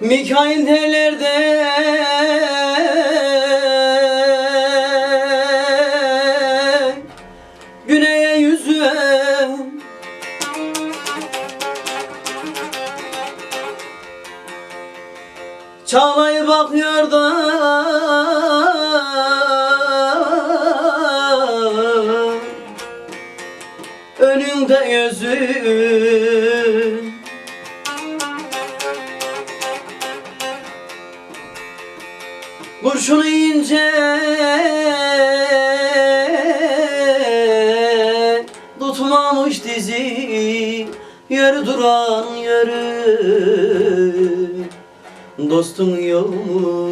Mikail derlerde Güneye yüzü Çağlay bakıyor da. Önünde gözün Kurşunu ince Tutmamış dizi Yarı duran yarı Dostun yok mu?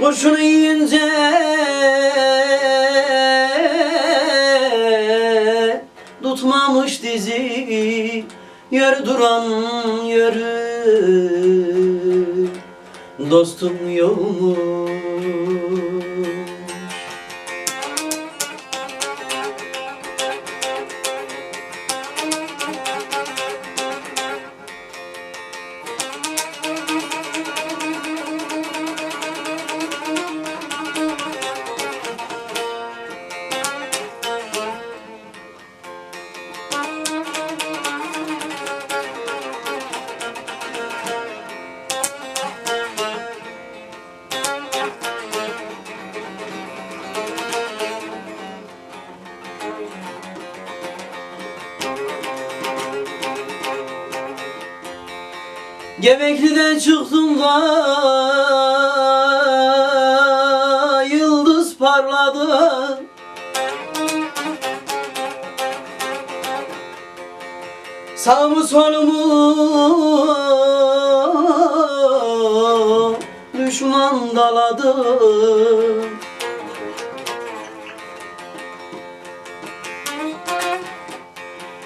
Kurşunu yiyince Tutmamış dizi Yarı duran yarı. Dostum yok mu? Gebekli'den çıktım da yıldız parladı. Sağımı solumu düşman daladı.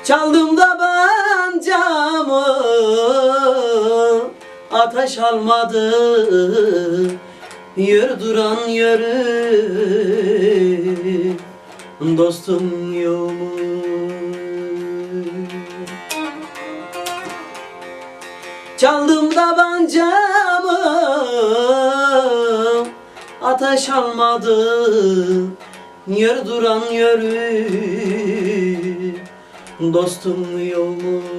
Çaldım da ben camı Ateş almadı. Yürü duran yürü. Dostum yok mu? Çaldım da ben camı Ateş almadı. Yürü duran yürü. Dostum yokmuş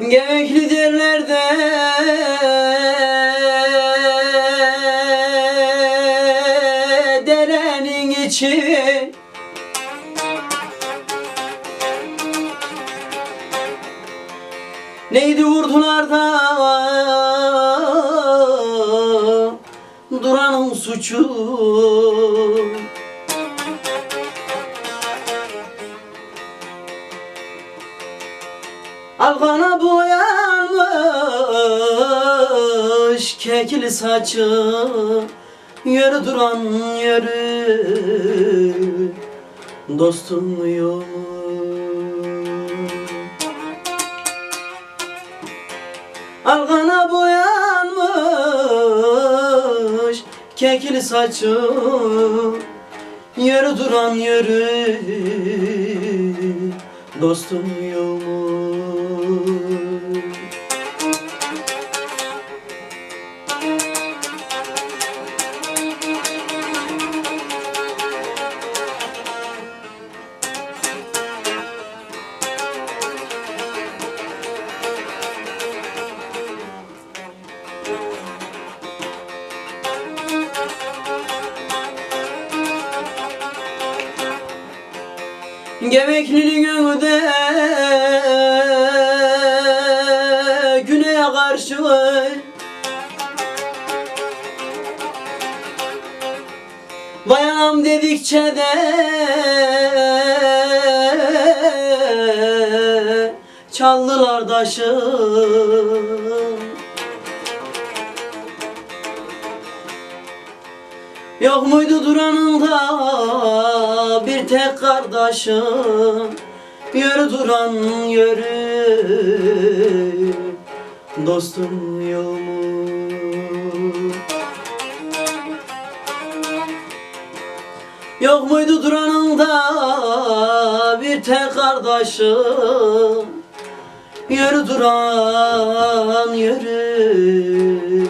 Gevekli derlerde derenin içi. Neydi vurdular da duranın suçu kekli saçı Yürü duran yürü. Dostum yok. Algana boyanmış kekli saçı Yürü duran yürü. Dostum yok Geveklinin önünde güneye karşı Bayanam dedikçe de Çaldılar taşım Yok muydu duranında bir tek kardeşim Yürü duran yürü Dostum mu? Yok muydu duranında bir tek kardeşim Yürü duran yürü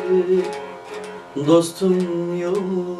Dostum mu?